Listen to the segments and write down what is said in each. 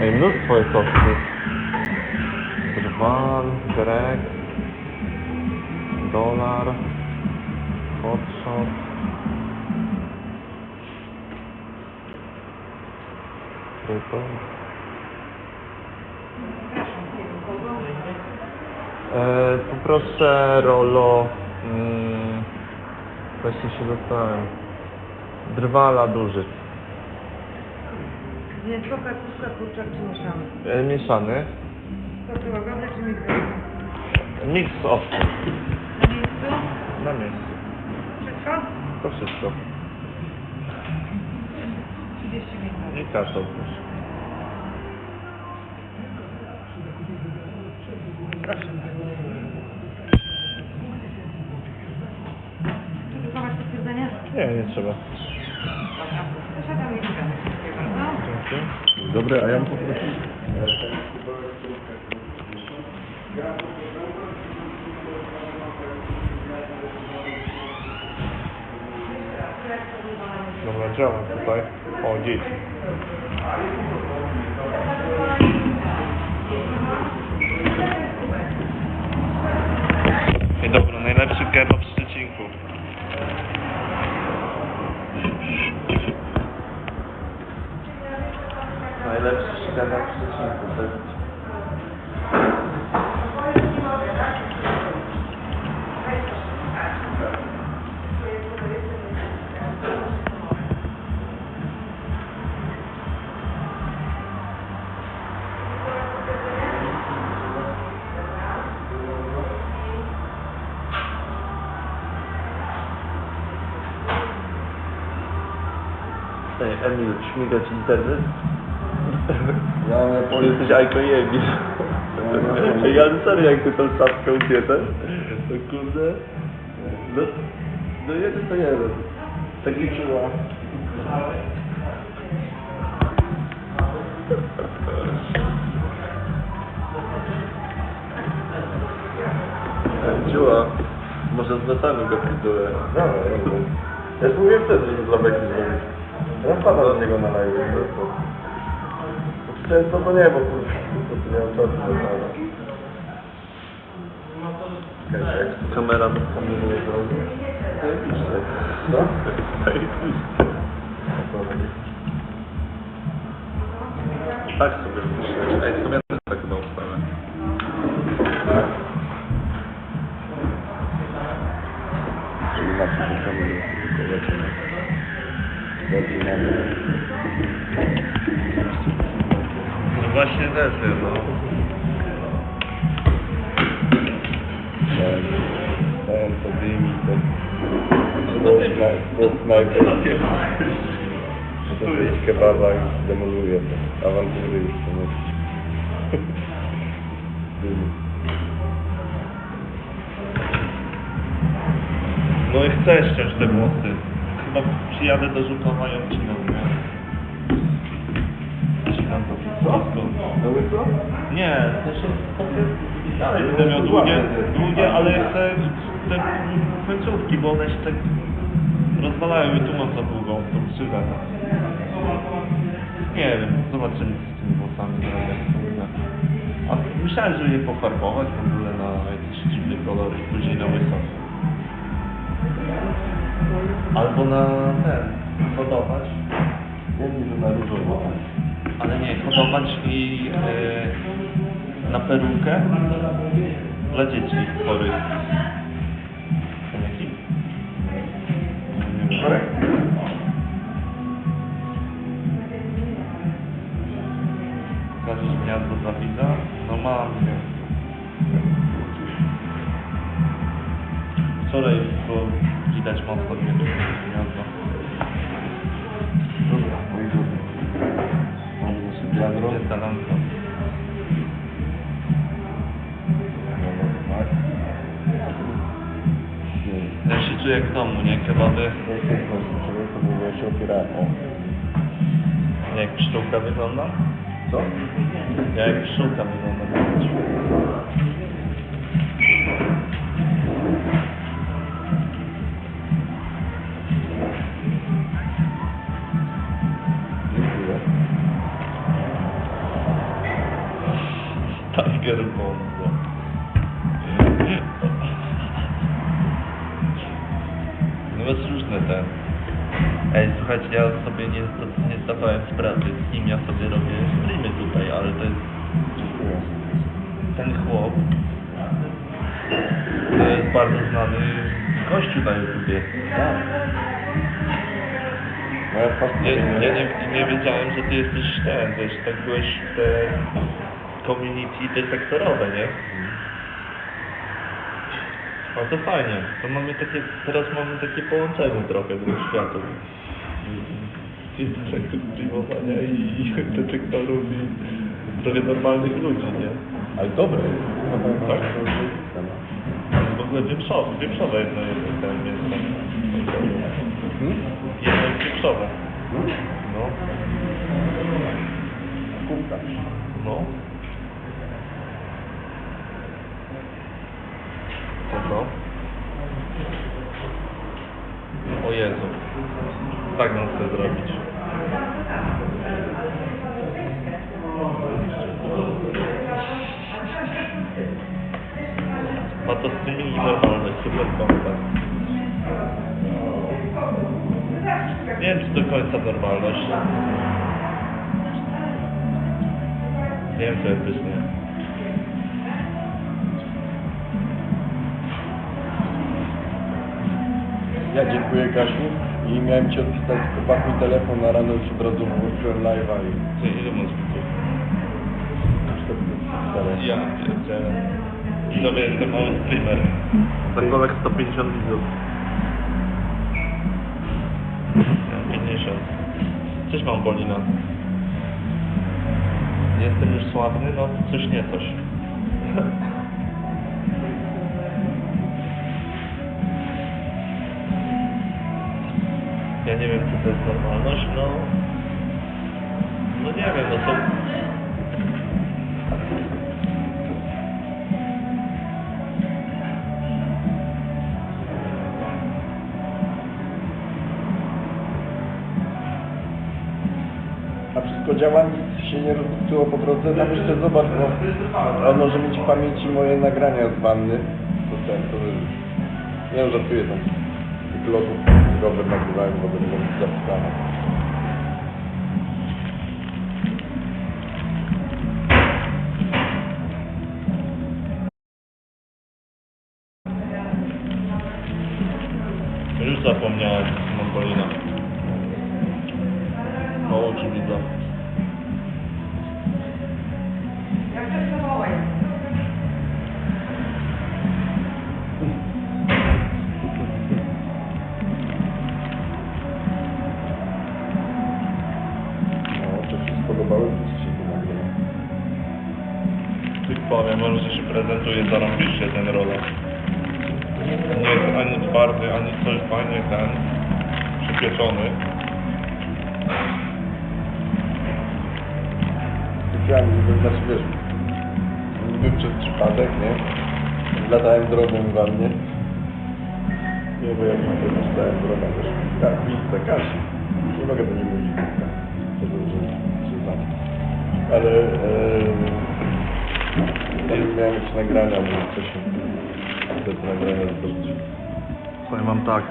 Ej, mnóstwo jest osób. Drwal, Grek, Dolar, Hotshot. Kryton. E, poproszę Rolo. Mm, właśnie się dostałem. Drwala duży. Mięsko, kapuska, kurczak czy mieszany? E, mieszany. Proteogowy czy mikro? Mix owcy. Na miejscu? Na miejscu. Wszystko? To wszystko. 30 minut. I kasza też. Proszę. Czy wykonać potwierdzenie? Nie, nie trzeba. Dobra. Miejsce. Dobre, a ja bym poprosił. Dobra, działa tutaj. O, dzieci. Dobra, najlepszy kebab w Szczecinku. Najlepszy kebab w Szczecinku. To jest... Ej, Emil, śmiga ci internet? Ja mam Bo jesteś Ajko i Emil. Ej, ja serio, jak ty tą stawkę upietę, to kurde... No, no jeden to jeden. Taki czuła. Czuła. Może zwracamy go w tytule. Dobra, ja już mówiłem wtedy, żeby dla Beki zrobić. Ja wpadam do niego na live. Często to nie, bo po nie mam czasu. jak Kamera do kamery. Co? Tak sobie myślę. Ej, sobie też tak chyba ustawę. Czyli na przykład kamery zobaczymy. Zaczynamy. No właśnie też jest, no. Ten to ten... To to snajper. To jest kebaba i demoluje to. Awantury już to. No i chcę ściąć te włosy. Chyba przyjadę do Żukowa i odcinam? To. No i co? Nie, to się dalej będę miał długie, długie, ale chcę te końcówki, bo one się tak rozwalają i tu mam za długą tą krzywę. Nie wiem, zobaczymy co z tymi włosami zrobię. A myślałem, że je pofarbować w ogóle na jakiś dziwny kolor i później na łyso. Albo na ten, hodować. Nie wiem, że na różowo. Ale nie, hodować i e, na perukę dla dzieci chorych. Pokażesz gniazdo dla widza? No mam. Wczoraj było widać mocno gniazdo. Ja się czuję jak w domu, nie? Kebaby. Ja się opierałem. O. Jak pszczółka wygląda? Co? Ja jak pszczółka wygląda. Nie, nie zdawałem sprawy, z kim ja sobie robię streamy tutaj, ale to jest ten chłop. To jest bardzo znany gościu na YouTubie. No ja nie, nie wiedziałem, że ty jesteś ten, wiesz, tak byłeś w te community te sektorowe, nie? A to fajnie, to mamy takie, teraz mamy takie połączenie trochę dwóch światów. Jednak streamowania i, i detektorów i trochę normalnych ludzi, nie? Ale dobry. Tak. W ogóle wieprzowe, wieprzowe jedno jest ten, ten. Hmm? Jedno jest wieprzowe. No, Kumka. no. Co to? Nie wiem, czy do końca normalność. Nie wiem, co jest pyszne. Ja dziękuję Kasiu i miałem Ci odpisać, pakuj telefon, na rano już od razu włączyłem live'a i Ty, ile masz widzów? cztery. Ja pierdzielę. Jestem mały streamer. Za kolek 150 widzów. Cześć mam Bolina. Jestem już sławny, no coś nie coś. Ja nie wiem, czy to jest normalność, no... No nie wiem, no to... A wszystko działa, nic się nie rozbudzyło po drodze. Tam jeszcze zobacz, bo on może mieć w pamięci moje nagrania z wanny. To ten, to. Nie wiem, żartuję tam. Tych lotów rower nagrywałem, bo będę zapisane. Już zapomniałem Mongolina. O, czy widzę. Się spodobały, to się to nagrywa. Tych powiem, może że się prezentuje zarąbiście ten roller. Nie jest ani twardy, ani coś fajnie ten przypieczony. Specjalnie, żeby, znaczy wiesz, niby przez przypadek, nie? Latałem drogą w wannie. Nie, bo jak na pewno stałem drogą też. Tak, miejsce Kasi. Nie mogę do niej mówić. To dobrze, że znam. Ale nie miałem jeszcze nagrania, bo coś się te nagrania zdobyć. Powiem wam tak.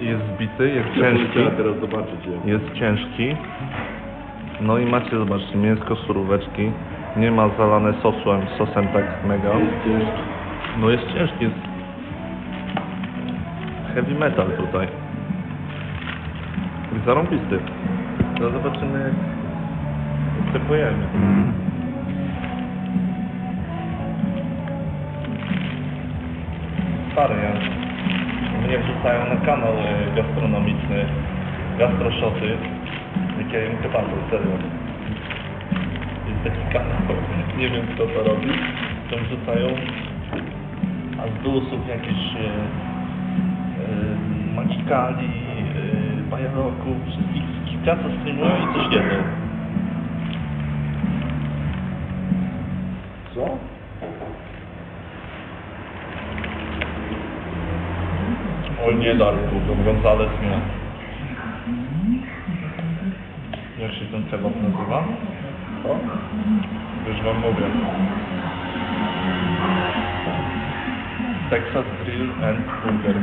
Jest zbity, jest ciężki. teraz zobaczyć je. Jest ciężki. No i macie, zobaczcie, mięsko suróweczki. Nie ma zalane sosem, sosem tak mega. Jest ciężki. No jest ciężki, jest heavy metal tutaj. Zarąbisty. No zobaczymy jak typujemy. Stary ja. Mnie wrzucają na kanał e, gastronomiczny Gastroshoty. Jak ja jem kebabę, serio. Taki kanał, nie wiem kto to robi. To wrzucają a z dusów jakieś e, e, makikali, e, bajaroków, wszystkich kilka co streamują i coś jedzą. Co? Oj nie Darku, Gonzales nie. Ja się ten kebab nazywa? O, Już wam. Texas Grill and Burger.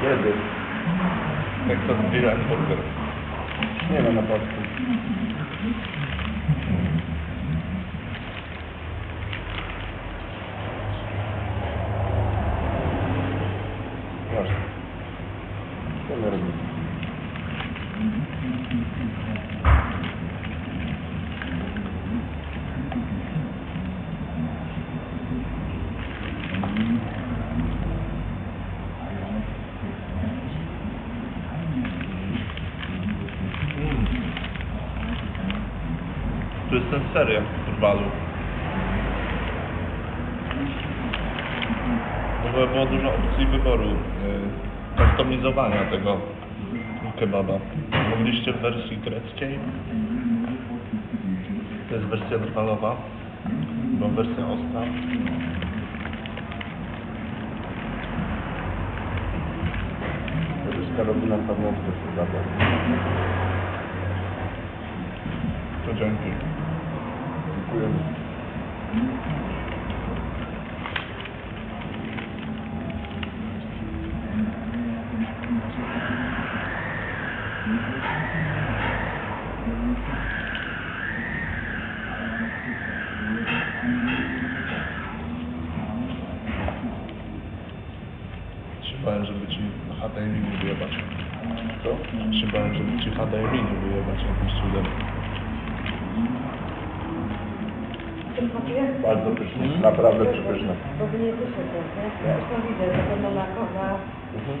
kiedy? Texas Grill and Burger. Nie ma na polsku. Proszę. Co? Tu jest ten ser jak w Turbalu. W ogóle było dużo opcji wyboru, y, kustomizowania tego kebaba. Mogliście w wersji greckiej, to jest wersja drwalowa, była wersja ostra. To jest Karolina Pawłowska, prawda? To dzięki. Trzymałem, żeby ci HDMI nie wyjebać. Co? Trzymałem, żeby ci HDMI nie wyjebać jakimś cudem. Bardzo pyszne. Naprawdę przepyszne. Bo wy nie słyszycie, nie? Zresztą widzę, że to na, na, Mhm.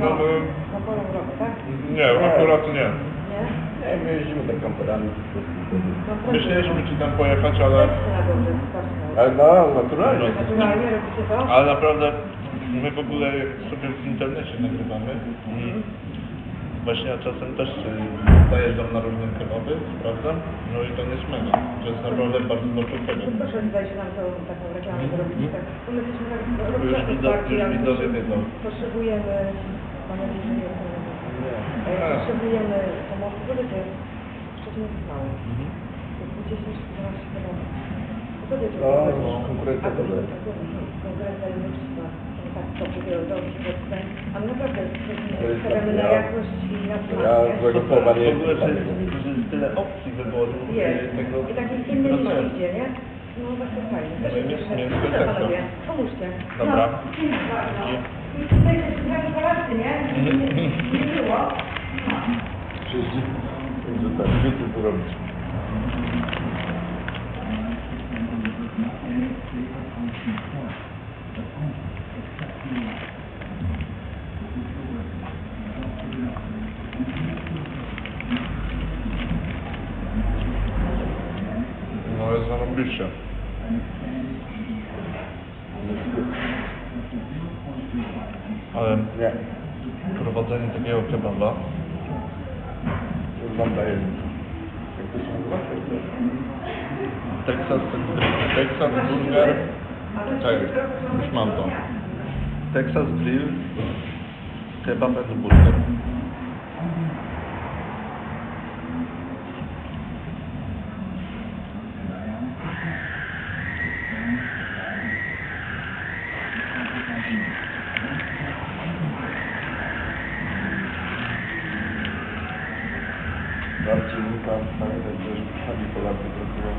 No, no na polą drogę, tak? nie, akurat nie. Nie? Nie, my jeździmy tak kamperami. No. Myśleliśmy ci tam pojechać, ale. Ale no, naturalnie. Naturalnie robicie to? ale naprawdę my w ogóle sobie w internecie nagrywamy i właśnie ja czasem też y, zajeżdżam na różne kebaby, sprawdzam, no i to nie mega. To jest naprawdę bardzo dobrze No tego. proszę się nam tą taką reklamę zrobić, tak? Bo my jesteśmy tak Mhm. Już widzę- już widzowie wiedzą. Potrzebujemy, panie nie Nie. e, potrzebujemy pomocy, bo wiecie, szczególnie jest mało. Mhm. Jak 10 12 km. To wiecie, No, to no, jest- konkurencja a to to jest. konkurencja jest liczna. Tak, to przybiorą do Polsce. A my naprawdę To jest stawiamy tak, na ja- jakość i na smak. Ja nie? złego słowa nie W ogóle, że że tyle opcji wyboru y, Jest. tego I takich innych procesu. idzie, nie? No właśnie fajnie. No i się jest- cieszę. jest Proszę perfekto. panowie, pomóżcie. Dobra. No, bardzo. I tutaj też trochę polacy, nie? Nie nie było. Przyjeździ. Także tak, wiecie co robić. No jest zarąbiście. Ale Nie. prowadzenie takiego kebaba wam daję. Jak to się nazywa? Texas, Texas Burger Tak, już mam to Texas Grill Kebab and Burger Bardziej Luka, pamiętaj, że sami Polacy pracują.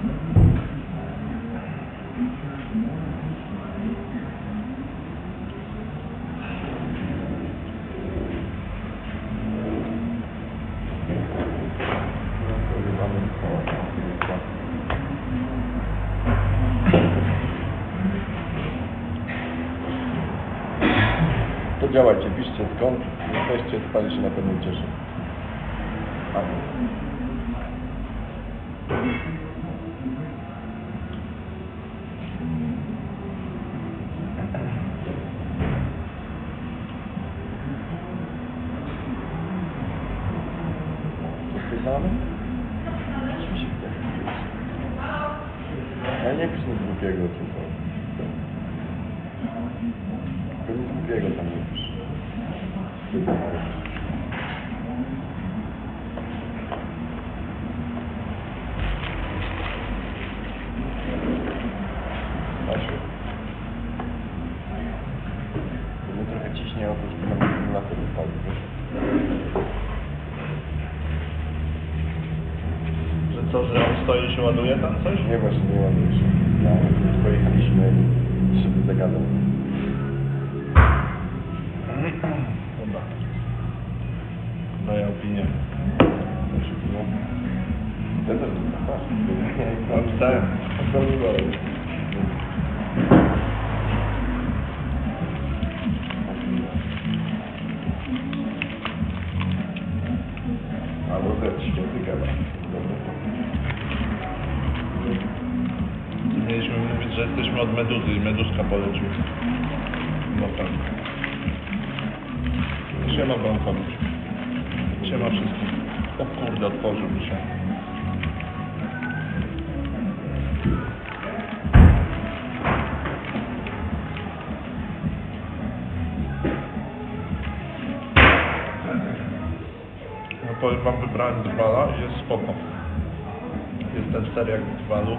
No, to mamy To działajcie, piszcie skąd jesteście, pani się na pewno cieszy. Amen. Ciśnie o to, żeby nam akumulator wypadł, wiesz? Że co, że on stoi i się ładuje tam coś? Nie właśnie nie ładuję się. Ja, pojechaliśmy szyby zagadam. Dobra. Też cztery. Albo ze święty gada. Mieliśmy mówić, że jesteśmy od meduzy i meduszka polecił. No tak. Siema Bąkowicz. Siema wszystkim. O kurde, otworzył mi się. Powiem wam, wybrałem Dwala i jest spoko. Jest ten serial Dwalu.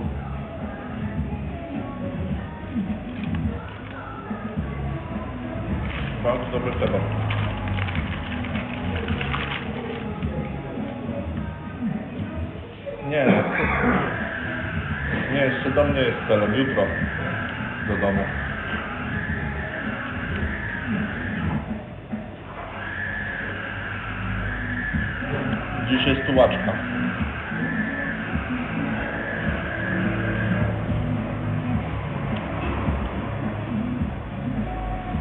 Bardzo dobry temat. Nie, nie, jeszcze do mnie jest telem, jutro do domu. Jest tułaczka.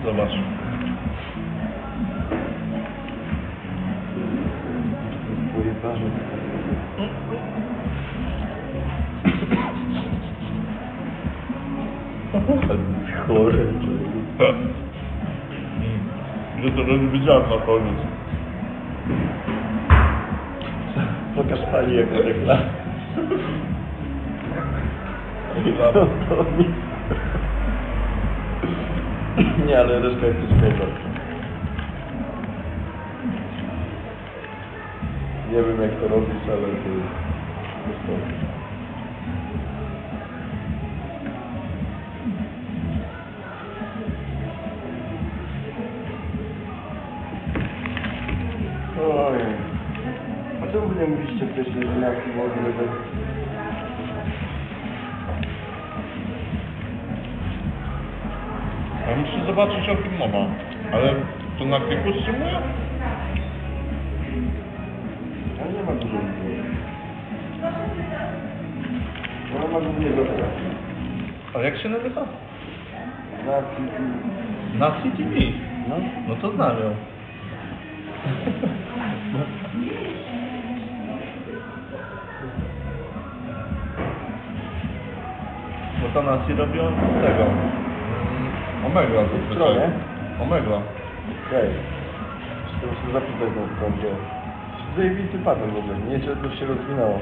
Zobacz. Chory. Że to nie widziałem na koniec. Pani jak nic. Nie, ale reszta jest fajnego. Nie wiem jak to robisz, ale to jest... czemu wy nie mówiliście wcześniej, że na w ogóle że... Ja muszę zobaczyć o kim mowa. Ale to na kliku wstrzymuje? Ale nie ma dużo ludzi. Ona ma głównie do tego. A jak się nazywa? Na TV. Na CTV. No. No to znam ją. Bo to nasi robią tego. Omega zazwyczaj. Stronie? Omega. Okej. Muszę zapytać na stronę. Zajebisty patent w ogóle. Nie, że to się rozwinęło.